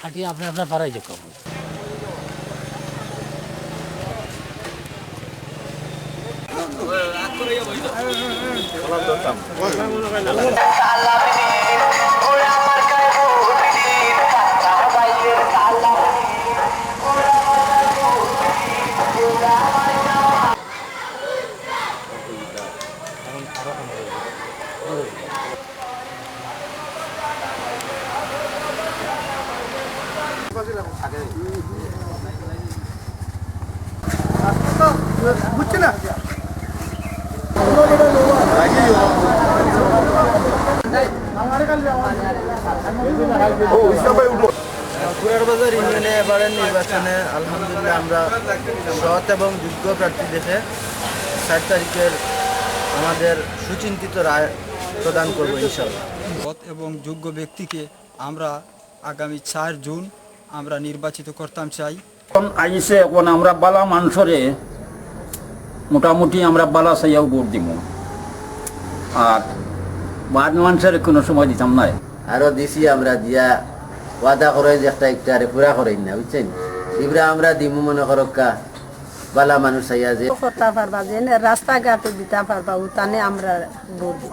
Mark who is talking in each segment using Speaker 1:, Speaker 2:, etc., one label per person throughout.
Speaker 1: খাটিয়ে আপনি আপনার পাড়ায় যে
Speaker 2: ইউনিয়নে এবারের নির্বাচনে আলহামদুলিল্লাহ আমরা সৎ এবং যোগ্য প্রার্থী দেখে ষাট তারিখের আমাদের সুচিন্তিত রায় প্রদান করব ইনশাল্লাহ।
Speaker 3: সৎ এবং যোগ্য ব্যক্তিকে আমরা আগামী চার জুন আমরা নির্বাচিত করতাম চাই।
Speaker 4: এখন আইসে এখন আমরা বালা মানুষরে মোটামুটি আমরা বালা সাইয়াও ভোট দিব। আর বাদ মানুষের কোনো সময় দিতাম নাই।
Speaker 2: আরও দিছি আমরা দিয়া ওয়াদা করে যে একটা ইফতারে পুরা করেন না বুঝছেন? ইবরা আমরা দিমু মনে করক্কা বালা মানুষ চাইয়া যে
Speaker 5: করতে পারবা যে রাস্তাঘাটে দিতে পারবা উতানে আমরা ভোট দিব।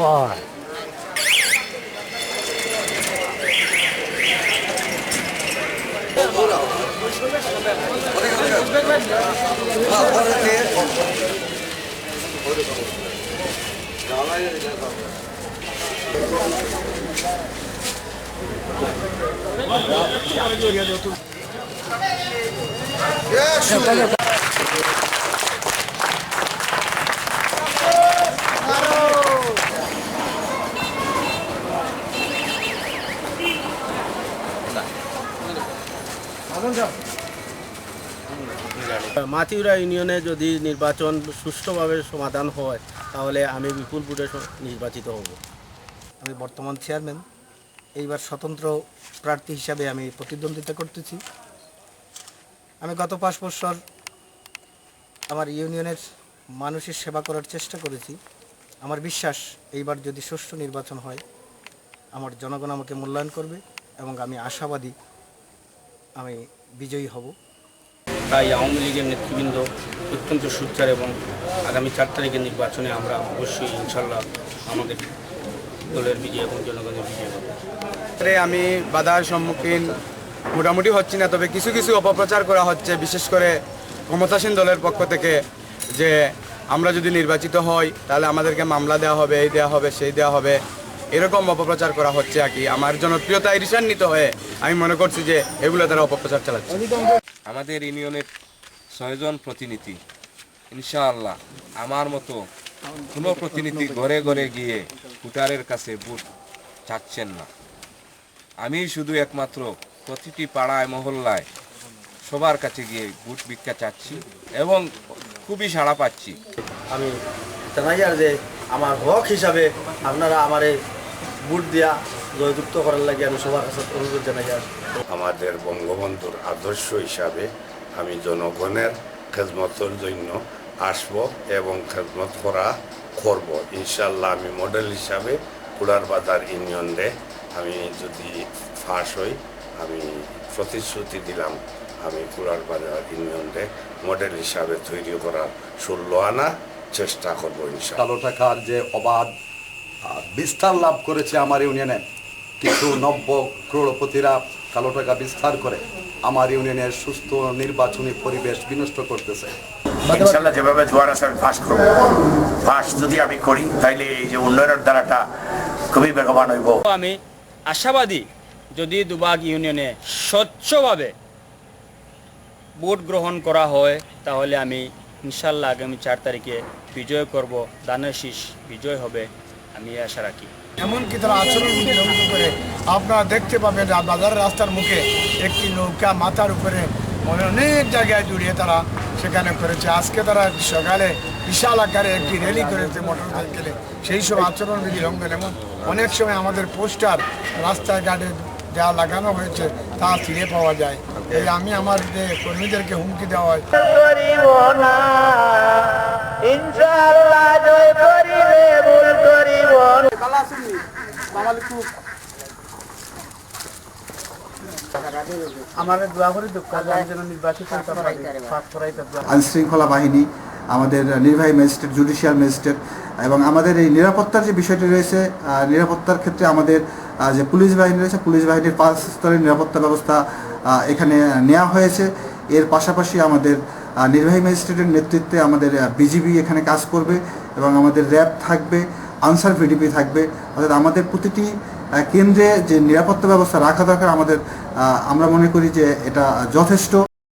Speaker 6: ko.
Speaker 1: ওই
Speaker 7: মাতিউরা ইউনিয়নে যদি নির্বাচন সুষ্ঠুভাবে সমাধান হয়, তাহলে আমি বিপুল ভোটে নির্বাচিত হব।
Speaker 8: আমি বর্তমান চেয়ারম্যান। এইবার স্বতন্ত্র প্রার্থী হিসাবে আমি প্রতিদ্বন্দ্বিতা করতেছি। আমি গত পাঁচ বছর আমার ইউনিয়নের মানুষের সেবা করার চেষ্টা করেছি। আমার বিশ্বাস, এইবার যদি সুষ্ঠু নির্বাচন হয়, আমার জনগণ আমাকে মূল্যায়ন করবে এবং আমি আশাবাদী আমি বিজয়ী হব।
Speaker 7: তাই আওয়ামী লীগের নেতৃবৃন্দ অত্যন্ত সুচার এবং আগামী চার তারিখের নির্বাচনে আমরা অবশ্যই ইনশাল্লাহ আমাদের দলের বিজয় এবং জনগণের বিজয় হবে।
Speaker 9: আমি বাধার সম্মুখীন মোটামুটি হচ্ছি না তবে কিছু কিছু অপপ্রচার করা হচ্ছে বিশেষ করে ক্ষমতাসীন দলের পক্ষ থেকে যে আমরা যদি নির্বাচিত হই তাহলে আমাদেরকে মামলা দেওয়া হবে এই দেওয়া হবে সেই দেওয়া হবে। এরকম অপপ্রচার করা হচ্ছে আর কি। আমার জনপ্রিয়তা ঈর্ষান্বিত হয়ে আমি মনে করছি যে এগুলো তারা অপপ্রচার চালাচ্ছে।
Speaker 10: আমাদের ইউনিয়নের ছয়জন প্রতিনিধি ইনশাআল্লাহ আমার মতো কোনো প্রতিনিধি ঘরে ঘরে গিয়ে ভোটারের কাছে ভোট চাচ্ছেন না। আমি শুধু একমাত্র প্রতিটি পাড়ায় মহল্লায় সবার কাছে গিয়ে ভোট ভিক্ষা চাচ্ছি এবং খুবই সাড়া পাচ্ছি।
Speaker 2: আমি জানাই আর যে আমার হক হিসাবে আপনারা আমার এই বুট দিয়া জয়যুক্ত করার লাগে আমি সবার কাছে অনুরোধ জানাই
Speaker 11: আমাদের বঙ্গবন্ধুর আদর্শ হিসাবে আমি জনগণের খেদমতের জন্য আসব এবং খেজমত করা করব। ইনশাল্লাহ আমি মডেল হিসাবে কুড়ার বাজার ইউনিয়নে আমি যদি ফাঁস হই আমি প্রতিশ্রুতি দিলাম আমি কুড়ার বাজার ইউনিয়নে মডেল হিসাবে তৈরি করার ষোলো আনা চেষ্টা করব ইনশাল্লাহ
Speaker 12: কালো টাকার যে অবাধ বিস্তার লাভ করেছে আমার ইউনিয়নে। কিছু নব্য ক্রোড়পতিরা কালো টাকা বিস্তার করে আমার ইউনিয়নের সুস্থ নির্বাচনী পরিবেশ বিনষ্ট করতেছে।
Speaker 11: ইনশাল্লাহ যেভাবে জোয়ার আমি ফাঁস করব ফাঁস যদি আমি করি তাইলে এই যে উন্নয়নের দ্বারাটা খুবই বেগবান হইব।
Speaker 7: আমি আশাবাদী যদি দুবাগ ইউনিয়নে স্বচ্ছভাবে ভোট গ্রহণ করা হয় তাহলে আমি ইনশাল্লাহ আগামী চার তারিখে বিজয় করব। দানের শীষ বিজয় হবে। আমি আশা রাখি।
Speaker 13: এমনকি তারা আচরণ লঙ্ঘন করে আপনারা দেখতে পাবেন বাজারের রাস্তার মুখে একটি নৌকা মাথার উপরে মনে অনেক জায়গায় জুড়িয়ে তারা সেখানে করেছে। আজকে তারা সকালে বিশাল আকারে একটি র্যালি করেছে মোটর সাইকেলে সেই সব আচরণবিধি লঙ্ঘন এবং অনেক সময় আমাদের পোস্টার রাস্তায় ঘাটে যা লাগানো হয়েছে তা ফিরে পাওয়া যায়। এই আমি আমার যে কর্মীদেরকে হুমকি দেওয়া হয়।
Speaker 2: ফাঁস করাইতে দোয়া
Speaker 12: আইন শৃঙ্খলা বাহিনী আমাদের নির্বাহী ম্যাজিস্ট্রেট জুডিশিয়াল ম্যাজিস্ট্রেট এবং আমাদের এই নিরাপত্তার যে বিষয়টি রয়েছে নিরাপত্তার ক্ষেত্রে আমাদের যে পুলিশ বাহিনী রয়েছে পুলিশ বাহিনীর পাঁচ স্তরের নিরাপত্তা ব্যবস্থা এখানে নেওয়া হয়েছে। এর পাশাপাশি আমাদের নির্বাহী ম্যাজিস্ট্রেটের নেতৃত্বে আমাদের বিজিবি এখানে কাজ করবে এবং আমাদের র্যাব থাকবে। আনসার ভিডিপি থাকবে। অর্থাৎ আমাদের প্রতিটি কেন্দ্রে যে নিরাপত্তা ব্যবস্থা রাখা দরকার, আমাদের আমরা মনে করি যে এটা যথেষ্ট।